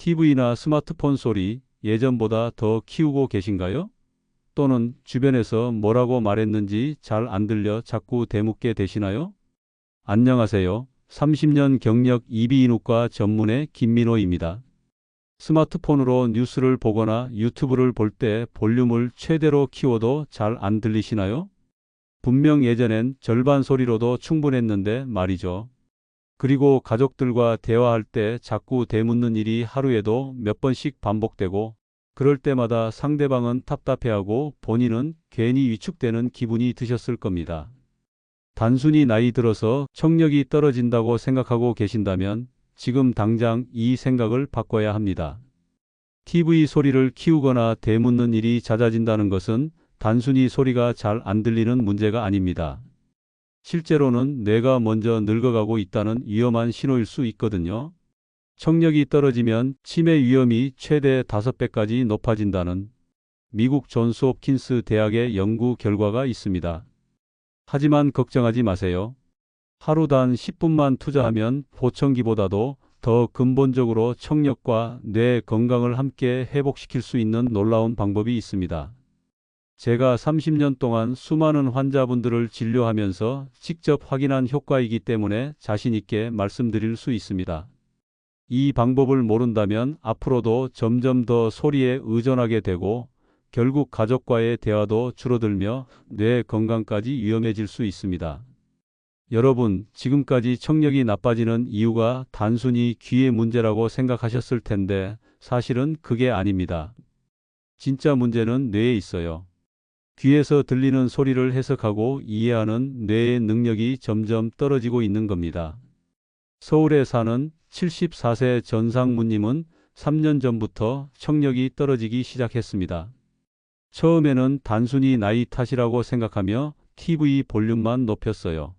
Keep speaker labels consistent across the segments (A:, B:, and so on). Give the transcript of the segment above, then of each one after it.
A: TV나 스마트폰 소리 예전보다 더 키우고 계신가요? 또는 주변에서 뭐라고 말했는지 잘 안 들려 자꾸 대묻게 되시나요? 안녕하세요. 30년 경력 이비인후과 전문의 김민호입니다. 스마트폰으로 뉴스를 보거나 유튜브를 볼 때 볼륨을 최대로 키워도 잘 안 들리시나요? 분명 예전엔 절반 소리로도 충분했는데 말이죠. 그리고 가족들과 대화할 때 자꾸 대묻는 일이 하루에도 몇 번씩 반복되고 그럴 때마다 상대방은 답답해하고 본인은 괜히 위축되는 기분이 드셨을 겁니다. 단순히 나이 들어서 청력이 떨어진다고 생각하고 계신다면 지금 당장 이 생각을 바꿔야 합니다. TV 소리를 키우거나 대묻는 일이 잦아진다는 것은 단순히 소리가 잘 안 들리는 문제가 아닙니다. 실제로는 뇌가 먼저 늙어가고 있다는 위험한 신호일 수 있거든요. 청력이 떨어지면 치매 위험이 최대 5배까지 높아진다는 미국 존스 홉킨스 대학의 연구 결과가 있습니다. 하지만 걱정하지 마세요. 하루 단 10분만 투자하면 보청기보다도 더 근본적으로 청력과 뇌 건강을 함께 회복시킬 수 있는 놀라운 방법이 있습니다. 제가 30년 동안 수많은 환자분들을 진료하면서 직접 확인한 효과이기 때문에 자신있게 말씀드릴 수 있습니다. 이 방법을 모른다면 앞으로도 점점 더 소리에 의존하게 되고 결국 가족과의 대화도 줄어들며 뇌 건강까지 위험해질 수 있습니다. 여러분, 지금까지 청력이 나빠지는 이유가 단순히 귀의 문제라고 생각하셨을 텐데 사실은 그게 아닙니다. 진짜 문제는 뇌에 있어요. 귀에서 들리는 소리를 해석하고 이해하는 뇌의 능력이 점점 떨어지고 있는 겁니다. 서울에 사는 74세 전상무님은 3년 전부터 청력이 떨어지기 시작했습니다. 처음에는 단순히 나이 탓이라고 생각하며 TV 볼륨만 높였어요.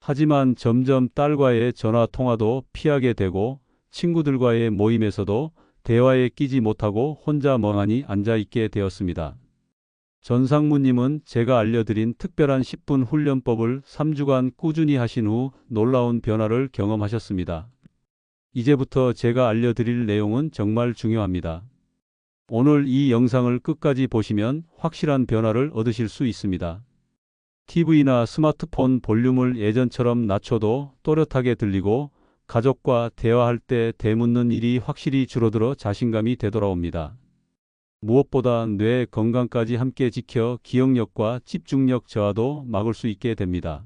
A: 하지만 점점 딸과의 전화 통화도 피하게 되고 친구들과의 모임에서도 대화에 끼지 못하고 혼자 멍하니 앉아 있게 되었습니다. 전상무님은 제가 알려드린 특별한 10분 훈련법을 3주간 꾸준히 하신 후 놀라운 변화를 경험하셨습니다. 이제부터 제가 알려드릴 내용은 정말 중요합니다. 오늘 이 영상을 끝까지 보시면 확실한 변화를 얻으실 수 있습니다. TV나 스마트폰 볼륨을 예전처럼 낮춰도 또렷하게 들리고 가족과 대화할 때 대묻는 일이 확실히 줄어들어 자신감이 되돌아옵니다. 무엇보다 뇌 건강까지 함께 지켜 기억력과 집중력 저하도 막을 수 있게 됩니다.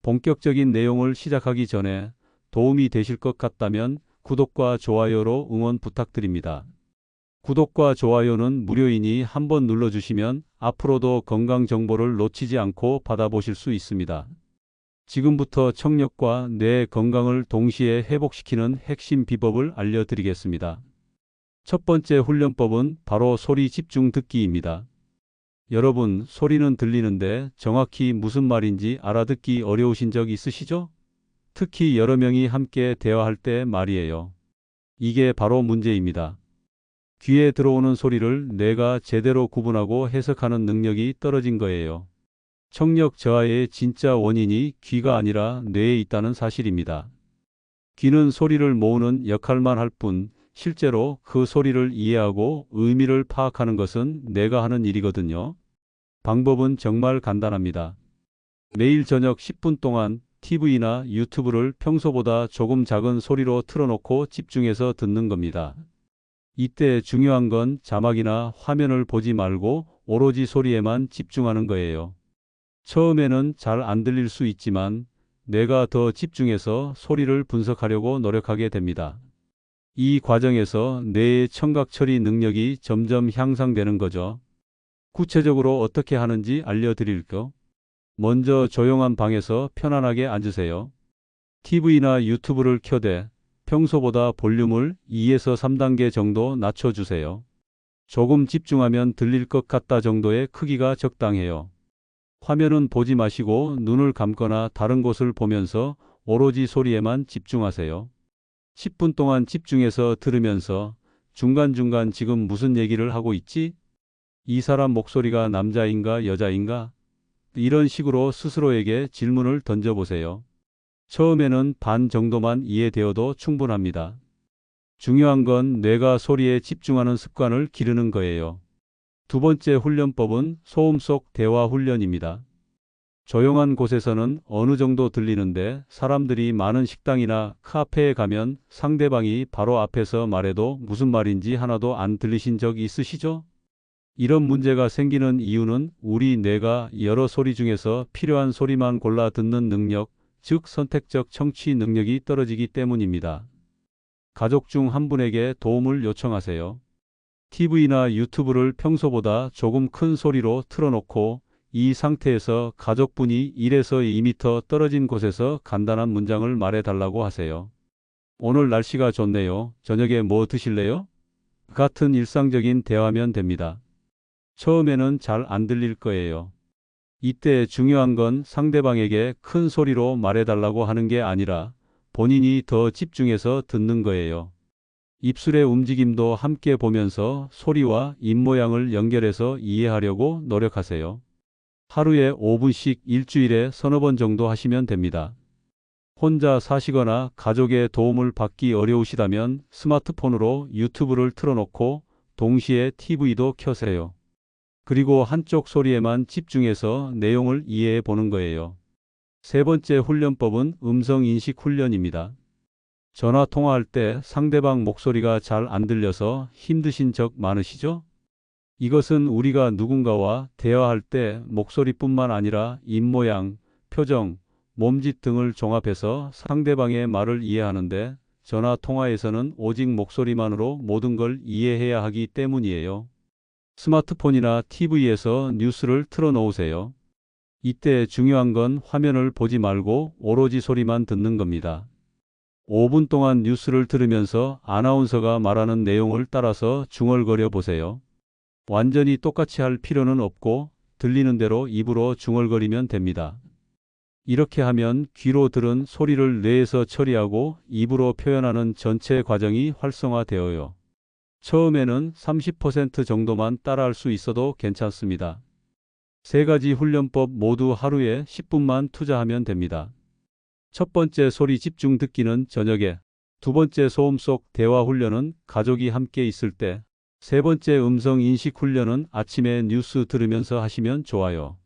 A: 본격적인 내용을 시작하기 전에 도움이 되실 것 같다면 구독과 좋아요로 응원 부탁드립니다. 구독과 좋아요는 무료이니 한번 눌러주시면 앞으로도 건강 정보를 놓치지 않고 받아보실 수 있습니다. 지금부터 청력과 뇌 건강을 동시에 회복시키는 핵심 비법을 알려드리겠습니다. 첫 번째 훈련법은 바로 소리 집중 듣기입니다. 여러분, 소리는 들리는데 정확히 무슨 말인지 알아듣기 어려우신 적 있으시죠? 특히 여러 명이 함께 대화할 때 말이에요. 이게 바로 문제입니다. 귀에 들어오는 소리를 뇌가 제대로 구분하고 해석하는 능력이 떨어진 거예요. 청력 저하의 진짜 원인이 귀가 아니라 뇌에 있다는 사실입니다. 귀는 소리를 모으는 역할만 할 뿐, 실제로 그 소리를 이해하고 의미를 파악하는 것은 내가 하는 일이거든요. 방법은 정말 간단합니다. 매일 저녁 10분 동안 TV나 유튜브를 평소보다 조금 작은 소리로 틀어놓고 집중해서 듣는 겁니다. 이때 중요한 건 자막이나 화면을 보지 말고 오로지 소리에만 집중하는 거예요. 처음에는 잘 안 들릴 수 있지만 뇌가 더 집중해서 소리를 분석하려고 노력하게 됩니다. 이 과정에서 뇌의 청각 처리 능력이 점점 향상되는 거죠. 구체적으로 어떻게 하는지 알려드릴게요. 먼저 조용한 방에서 편안하게 앉으세요. TV나 유튜브를 켜되 평소보다 볼륨을 2에서 3단계 정도 낮춰주세요. 조금 집중하면 들릴 것 같다 정도의 크기가 적당해요. 화면은 보지 마시고 눈을 감거나 다른 곳을 보면서 오로지 소리에만 집중하세요. 10분 동안 집중해서 들으면서 중간중간 지금 무슨 얘기를 하고 있지? 이 사람 목소리가 남자인가 여자인가? 이런 식으로 스스로에게 질문을 던져보세요. 처음에는 반 정도만 이해되어도 충분합니다. 중요한 건 뇌가 소리에 집중하는 습관을 기르는 거예요. 두 번째 훈련법은 소음 속 대화 훈련입니다. 조용한 곳에서는 어느 정도 들리는데 사람들이 많은 식당이나 카페에 가면 상대방이 바로 앞에서 말해도 무슨 말인지 하나도 안 들리신 적 있으시죠? 이런 문제가 생기는 이유는 우리 뇌가 여러 소리 중에서 필요한 소리만 골라 듣는 능력, 즉 선택적 청취 능력이 떨어지기 때문입니다. 가족 중 한 분에게 도움을 요청하세요. TV나 유튜브를 평소보다 조금 큰 소리로 틀어놓고 이 상태에서 가족분이 1에서 2미터 떨어진 곳에서 간단한 문장을 말해 달라고 하세요. 오늘 날씨가 좋네요. 저녁에 뭐 드실래요? 같은 일상적인 대화면 됩니다. 처음에는 잘 안 들릴 거예요. 이때 중요한 건 상대방에게 큰 소리로 말해 달라고 하는 게 아니라 본인이 더 집중해서 듣는 거예요. 입술의 움직임도 함께 보면서 소리와 입모양을 연결해서 이해하려고 노력하세요. 하루에 5분씩 일주일에 서너 번 정도 하시면 됩니다. 혼자 사시거나 가족의 도움을 받기 어려우시다면 스마트폰으로 유튜브를 틀어놓고 동시에 TV도 켜세요. 그리고 한쪽 소리에만 집중해서 내용을 이해해 보는 거예요. 세 번째 훈련법은 음성 인식 훈련입니다. 전화 통화할 때 상대방 목소리가 잘 안 들려서 힘드신 적 많으시죠? 이것은 우리가 누군가와 대화할 때 목소리뿐만 아니라 입모양, 표정, 몸짓 등을 종합해서 상대방의 말을 이해하는데 전화 통화에서는 오직 목소리만으로 모든 걸 이해해야 하기 때문이에요. 스마트폰이나 TV에서 뉴스를 틀어 놓으세요. 이때 중요한 건 화면을 보지 말고 오로지 소리만 듣는 겁니다. 5분 동안 뉴스를 들으면서 아나운서가 말하는 내용을 따라서 중얼거려 보세요. 완전히 똑같이 할 필요는 없고 들리는 대로 입으로 중얼거리면 됩니다. 이렇게 하면 귀로 들은 소리를 뇌에서 처리하고 입으로 표현하는 전체 과정이 활성화되어요. 처음에는 30% 정도만 따라할 수 있어도 괜찮습니다. 세 가지 훈련법 모두 하루에 10분만 투자하면 됩니다. 첫 번째 소리 집중 듣기는 저녁에, 두 번째 소음 속 대화 훈련은 가족이 함께 있을 때, 세 번째 음성 인식 훈련은 아침에 뉴스 들으면서 하시면 좋아요.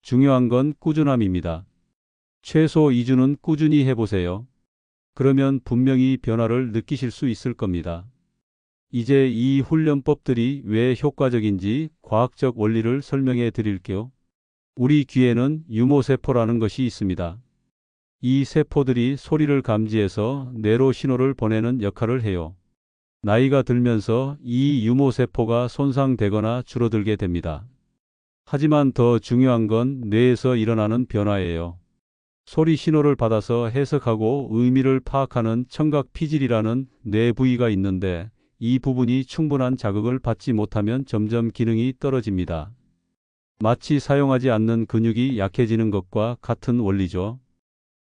A: 중요한 건 꾸준함입니다. 최소 2주는 꾸준히 해보세요. 그러면 분명히 변화를 느끼실 수 있을 겁니다. 이제 이 훈련법들이 왜 효과적인지 과학적 원리를 설명해 드릴게요. 우리 귀에는 유모세포라는 것이 있습니다. 이 세포들이 소리를 감지해서 뇌로 신호를 보내는 역할을 해요. 나이가 들면서 이 유모세포가 손상되거나 줄어들게 됩니다. 하지만 더 중요한 건 뇌에서 일어나는 변화예요. 소리 신호를 받아서 해석하고 의미를 파악하는 청각 피질이라는 뇌 부위가 있는데 이 부분이 충분한 자극을 받지 못하면 점점 기능이 떨어집니다. 마치 사용하지 않는 근육이 약해지는 것과 같은 원리죠.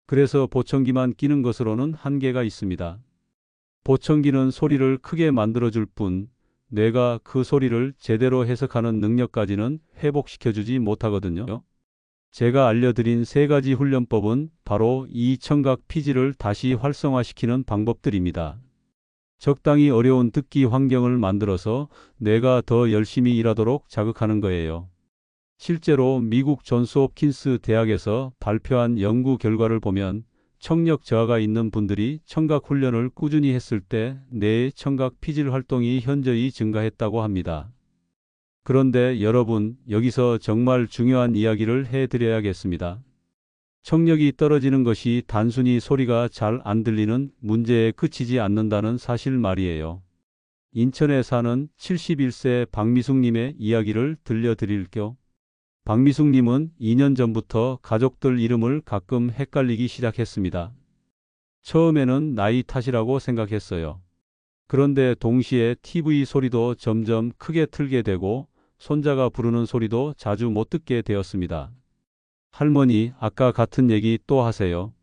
A: 그래서 보청기만 끼는 것으로는 한계가 있습니다. 보청기는 소리를 크게 만들어줄 뿐 뇌가 그 소리를 제대로 해석하는 능력까지는 회복시켜주지 못하거든요. 제가 알려드린 세 가지 훈련법은 바로 이 청각 피질을 다시 활성화시키는 방법들입니다. 적당히 어려운 듣기 환경을 만들어서 뇌가 더 열심히 일하도록 자극하는 거예요. 실제로 미국 존스 홉킨스 대학에서 발표한 연구 결과를 보면 청력 저하가 있는 분들이 청각 훈련을 꾸준히 했을 때 뇌의 청각 피질 활동이 현저히 증가했다고 합니다. 그런데 여러분, 여기서 정말 중요한 이야기를 해 드려야겠습니다. 청력이 떨어지는 것이 단순히 소리가 잘 안 들리는 문제에 그치지 않는다는 사실 말이에요. 인천에 사는 71세 박미숙님의 이야기를 들려드릴게요. 박미숙님은 2년 전부터 가족들 이름을 가끔 헷갈리기 시작했습니다. 처음에는 나이 탓이라고 생각했어요. 그런데 동시에 TV 소리도 점점 크게 틀게 되고 손자가 부르는 소리도 자주 못 듣게 되었습니다. 할머니, 아까 같은 얘기 또 하세요.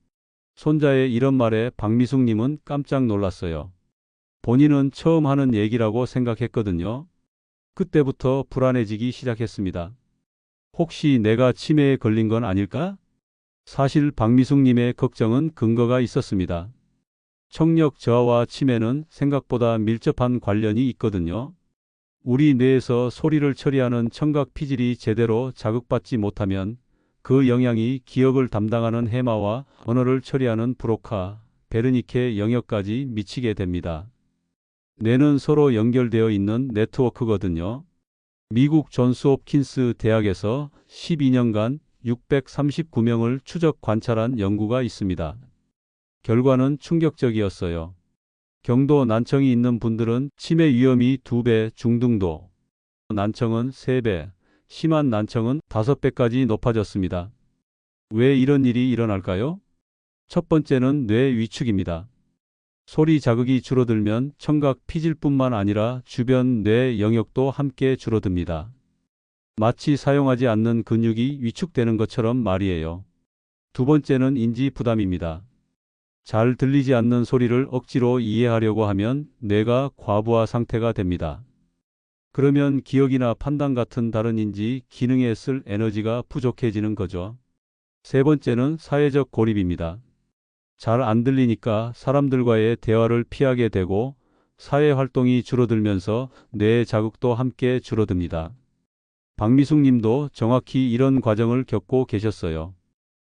A: 손자의 이런 말에 박미숙님은 깜짝 놀랐어요. 본인은 처음 하는 얘기라고 생각했거든요. 그때부터 불안해지기 시작했습니다. 혹시 내가 치매에 걸린 건 아닐까? 사실 박미숙님의 걱정은 근거가 있었습니다. 청력 저하와 치매는 생각보다 밀접한 관련이 있거든요. 우리 뇌에서 소리를 처리하는 청각 피질이 제대로 자극받지 못하면 그 영향이 기억을 담당하는 해마와 언어를 처리하는 브로카, 베르니케 영역까지 미치게 됩니다. 뇌는 서로 연결되어 있는 네트워크거든요. 미국 존스 홉킨스 대학에서 12년간 639명을 추적 관찰한 연구가 있습니다. 결과는 충격적이었어요. 경도 난청이 있는 분들은 치매 위험이 2배, 중등도 난청은 3배, 심한 난청은 5배까지 높아졌습니다. 왜 이런 일이 일어날까요? 첫 번째는 뇌 위축입니다. 소리 자극이 줄어들면 청각 피질뿐만 아니라 주변 뇌 영역도 함께 줄어듭니다. 마치 사용하지 않는 근육이 위축되는 것처럼 말이에요. 두 번째는 인지 부담입니다. 잘 들리지 않는 소리를 억지로 이해하려고 하면 뇌가 과부하 상태가 됩니다. 그러면 기억이나 판단 같은 다른 인지 기능에 쓸 에너지가 부족해지는 거죠. 세 번째는 사회적 고립입니다. 잘 안 들리니까 사람들과의 대화를 피하게 되고 사회 활동이 줄어들면서 뇌 자극도 함께 줄어듭니다. 박미숙 님도 정확히 이런 과정을 겪고 계셨어요.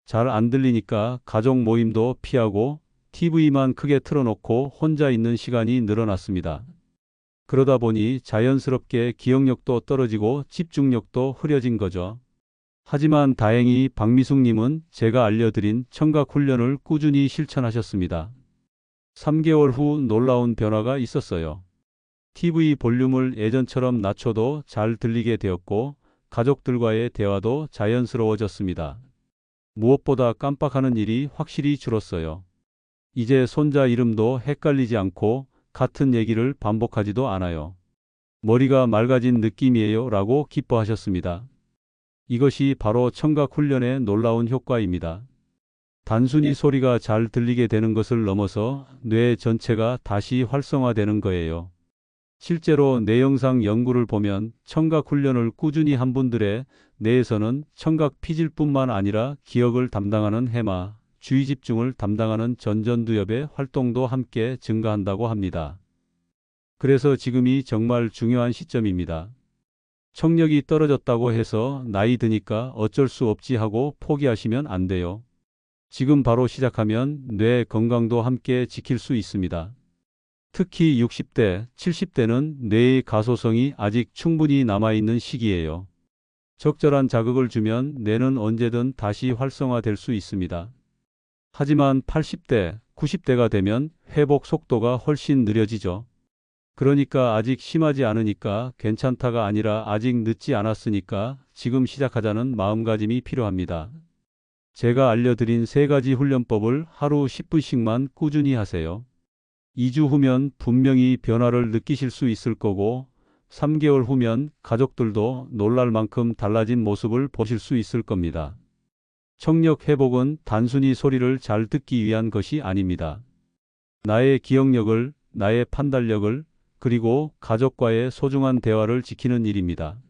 A: 잘 안 들리니까 가족 모임도 피하고 TV만 크게 틀어놓고 혼자 있는 시간이 늘어났습니다. 그러다 보니 자연스럽게 기억력도 떨어지고 집중력도 흐려진 거죠. 하지만 다행히 박미숙님은 제가 알려드린 청각 훈련을 꾸준히 실천하셨습니다. 3개월 후 놀라운 변화가 있었어요. TV 볼륨을 예전처럼 낮춰도 잘 들리게 되었고 가족들과의 대화도 자연스러워졌습니다. 무엇보다 깜빡하는 일이 확실히 줄었어요. 이제 손자 이름도 헷갈리지 않고 같은 얘기를 반복하지도 않아요. 머리가 맑아진 느낌이에요 라고 기뻐하셨습니다. 이것이 바로 청각 훈련의 놀라운 효과입니다. 단순히 소리가 잘 들리게 되는 것을 넘어서 뇌 전체가 다시 활성화되는 거예요. 실제로 뇌영상 연구를 보면 청각 훈련을 꾸준히 한 분들의 뇌에서는 청각 피질뿐만 아니라 기억을 담당하는 해마, 주의 집중을 담당하는 전전두엽의 활동도 함께 증가한다고 합니다. 그래서 지금이 정말 중요한 시점입니다. 청력이 떨어졌다고 해서 나이 드니까 어쩔 수 없지 하고 포기하시면 안 돼요. 지금 바로 시작하면 뇌 건강도 함께 지킬 수 있습니다. 특히 60대, 70대는 뇌의 가소성이 아직 충분히 남아있는 시기예요. 적절한 자극을 주면 뇌는 언제든 다시 활성화될 수 있습니다. 하지만 80대, 90대가 되면 회복 속도가 훨씬 느려지죠. 그러니까 아직 심하지 않으니까 괜찮다가 아니라 아직 늦지 않았으니까 지금 시작하자는 마음가짐이 필요합니다. 제가 알려드린 세 가지 훈련법을 하루 10분씩만 꾸준히 하세요. 2주 후면 분명히 변화를 느끼실 수 있을 거고 3개월 후면 가족들도 놀랄 만큼 달라진 모습을 보실 수 있을 겁니다. 청력 회복은 단순히 소리를 잘 듣기 위한 것이 아닙니다. 나의 기억력을, 나의 판단력을, 그리고 가족과의 소중한 대화를 지키는 일입니다.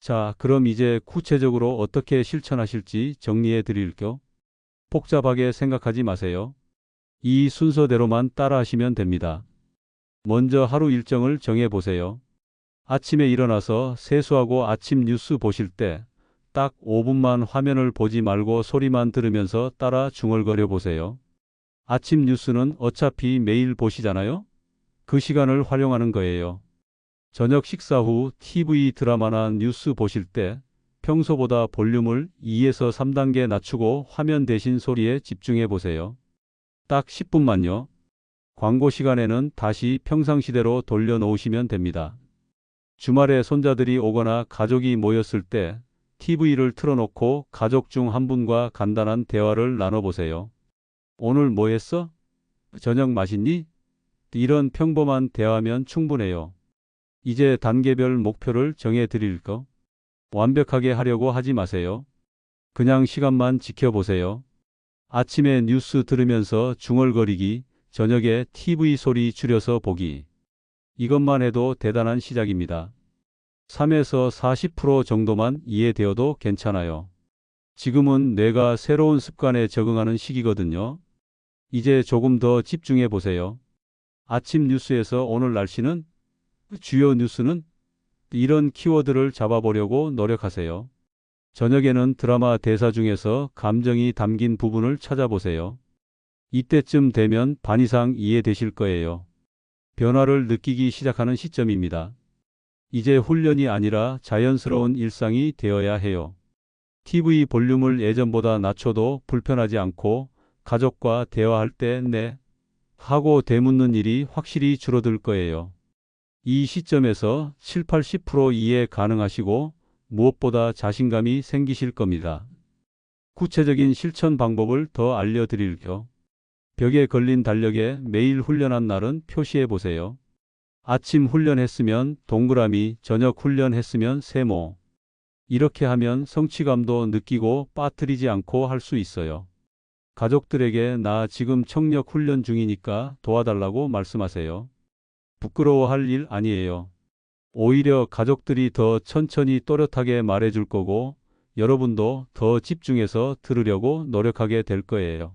A: 자, 그럼 이제 구체적으로 어떻게 실천하실지 정리해 드릴게요. 복잡하게 생각하지 마세요. 이 순서대로만 따라하시면 됩니다. 먼저 하루 일정을 정해 보세요. 아침에 일어나서 세수하고 아침 뉴스 보실 때 딱 5분만 화면을 보지 말고 소리만 들으면서 따라 중얼거려 보세요. 아침 뉴스는 어차피 매일 보시잖아요? 그 시간을 활용하는 거예요. 저녁 식사 후 TV 드라마나 뉴스 보실 때 평소보다 볼륨을 2에서 3단계 낮추고 화면 대신 소리에 집중해 보세요. 딱 10분만요. 광고 시간에는 다시 평상시대로 돌려놓으시면 됩니다. 주말에 손자들이 오거나 가족이 모였을 때 TV를 틀어놓고 가족 중 한 분과 간단한 대화를 나눠보세요. 오늘 뭐 했어? 저녁 맛있니? 이런 평범한 대화면 충분해요. 이제 단계별 목표를 정해 드릴 거. 완벽하게 하려고 하지 마세요. 그냥 시간만 지켜보세요. 아침에 뉴스 들으면서 중얼거리기, 저녁에 TV 소리 줄여서 보기. 이것만 해도 대단한 시작입니다. 3에서 40% 정도만 이해되어도 괜찮아요. 지금은 뇌가 새로운 습관에 적응하는 시기거든요. 이제 조금 더 집중해 보세요. 아침 뉴스에서 오늘 날씨는 주요 뉴스는 이런 키워드를 잡아보려고 노력하세요. 저녁에는 드라마 대사 중에서 감정이 담긴 부분을 찾아보세요. 이때쯤 되면 반 이상 이해되실 거예요. 변화를 느끼기 시작하는 시점입니다. 이제 훈련이 아니라 자연스러운 일상이 되어야 해요. TV 볼륨을 예전보다 낮춰도 불편하지 않고 가족과 대화할 때 네. 하고 되묻는 일이 확실히 줄어들 거예요. 이 시점에서 7, 80% 이해 가능하시고 무엇보다 자신감이 생기실 겁니다. 구체적인 실천 방법을 더 알려드릴게요. 벽에 걸린 달력에 매일 훈련한 날은 표시해 보세요. 아침 훈련했으면 동그라미, 저녁 훈련했으면 세모. 이렇게 하면 성취감도 느끼고 빠뜨리지 않고 할 수 있어요. 가족들에게 나 지금 청력 훈련 중이니까 도와달라고 말씀하세요. 부끄러워할 일 아니에요. 오히려 가족들이 더 천천히 또렷하게 말해줄 거고 여러분도 더 집중해서 들으려고 노력하게 될 거예요.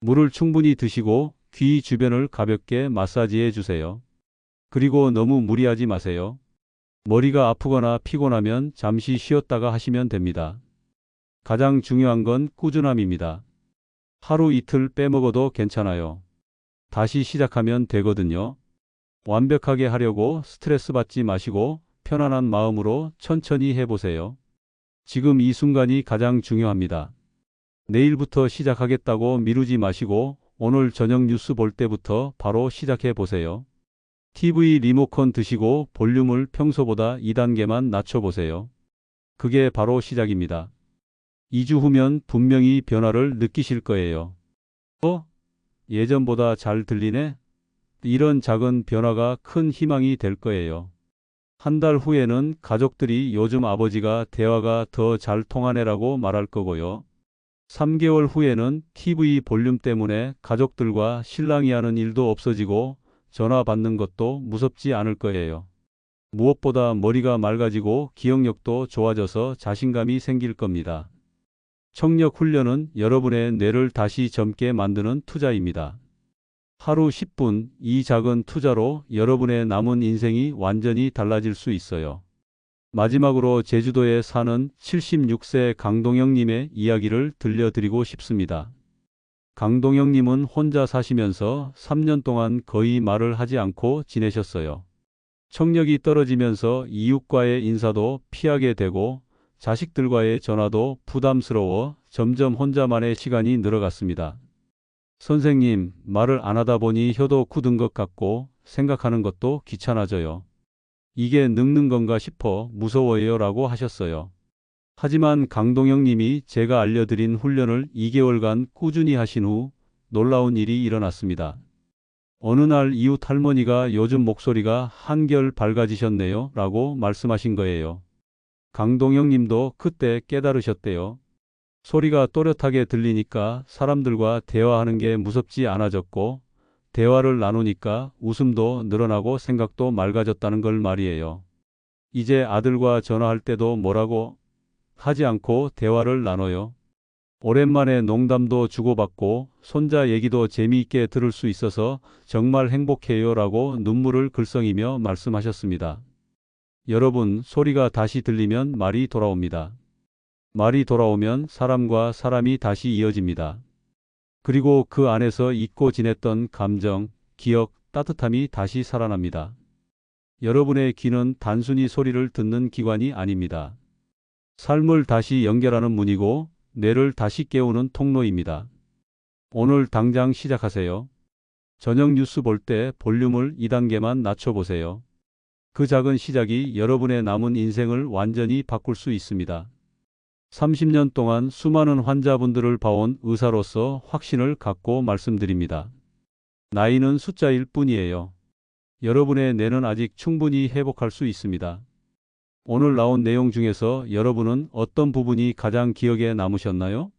A: 물을 충분히 드시고 귀 주변을 가볍게 마사지해 주세요. 그리고 너무 무리하지 마세요. 머리가 아프거나 피곤하면 잠시 쉬었다가 하시면 됩니다. 가장 중요한 건 꾸준함입니다. 하루 이틀 빼먹어도 괜찮아요. 다시 시작하면 되거든요. 완벽하게 하려고 스트레스 받지 마시고 편안한 마음으로 천천히 해보세요. 지금 이 순간이 가장 중요합니다. 내일부터 시작하겠다고 미루지 마시고 오늘 저녁 뉴스 볼 때부터 바로 시작해 보세요. TV 리모컨 드시고 볼륨을 평소보다 2단계만 낮춰보세요. 그게 바로 시작입니다. 2주 후면 분명히 변화를 느끼실 거예요. 어? 예전보다 잘 들리네? 이런 작은 변화가 큰 희망이 될 거예요. 한 달 후에는 가족들이 요즘 아버지가 대화가 더 잘 통하네라고 말할 거고요. 3개월 후에는 TV 볼륨 때문에 가족들과 신랑이 하는 일도 없어지고 전화 받는 것도 무섭지 않을 거예요. 무엇보다 머리가 맑아지고 기억력도 좋아져서 자신감이 생길 겁니다. 청력 훈련은 여러분의 뇌를 다시 젊게 만드는 투자입니다. 하루 10분 이 작은 투자로 여러분의 남은 인생이 완전히 달라질 수 있어요. 마지막으로 제주도에 사는 76세 강동영님의 이야기를 들려드리고 싶습니다. 강동영님은 혼자 사시면서 3년 동안 거의 말을 하지 않고 지내셨어요. 청력이 떨어지면서 이웃과의 인사도 피하게 되고 자식들과의 전화도 부담스러워 점점 혼자만의 시간이 늘어갔습니다. 선생님, 말을 안 하다 보니 혀도 굳은 것 같고 생각하는 것도 귀찮아져요. 이게 늙는 건가 싶어 무서워요 라고 하셨어요. 하지만 강동영 님이 제가 알려드린 훈련을 2개월간 꾸준히 하신 후 놀라운 일이 일어났습니다. 어느 날 이웃 할머니가 요즘 목소리가 한결 밝아지셨네요 라고 말씀하신 거예요. 강동영 님도 그때 깨달으셨대요. 소리가 또렷하게 들리니까 사람들과 대화하는 게 무섭지 않아졌고 대화를 나누니까 웃음도 늘어나고 생각도 맑아졌다는 걸 말이에요. 이제 아들과 전화할 때도 뭐라고 하지 않고 대화를 나눠요. 오랜만에 농담도 주고받고 손자 얘기도 재미있게 들을 수 있어서 정말 행복해요 라고 눈물을 글썽이며 말씀하셨습니다. 여러분, 소리가 다시 들리면 말이 돌아옵니다. 말이 돌아오면 사람과 사람이 다시 이어집니다. 그리고 그 안에서 잊고 지냈던 감정, 기억, 따뜻함이 다시 살아납니다. 여러분의 귀는 단순히 소리를 듣는 기관이 아닙니다. 삶을 다시 연결하는 문이고 뇌를 다시 깨우는 통로입니다. 오늘 당장 시작하세요. 저녁 뉴스 볼 때 볼륨을 2단계만 낮춰보세요. 그 작은 시작이 여러분의 남은 인생을 완전히 바꿀 수 있습니다. 30년 동안 수많은 환자분들을 봐온 의사로서 확신을 갖고 말씀드립니다. 나이는 숫자일 뿐이에요. 여러분의 뇌는 아직 충분히 회복할 수 있습니다. 오늘 나온 내용 중에서 여러분은 어떤 부분이 가장 기억에 남으셨나요?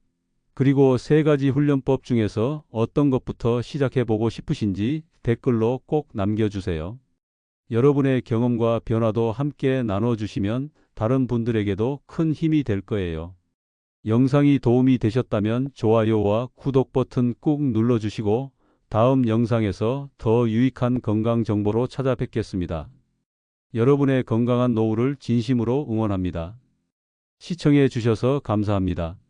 A: 그리고 세 가지 훈련법 중에서 어떤 것부터 시작해 보고 싶으신지 댓글로 꼭 남겨주세요. 여러분의 경험과 변화도 함께 나눠주시면 다른 분들에게도 큰 힘이 될 거예요. 영상이 도움이 되셨다면 좋아요와 구독 버튼 꾹 눌러주시고 다음 영상에서 더 유익한 건강 정보로 찾아뵙겠습니다. 여러분의 건강한 노후를 진심으로 응원합니다. 시청해 주셔서 감사합니다.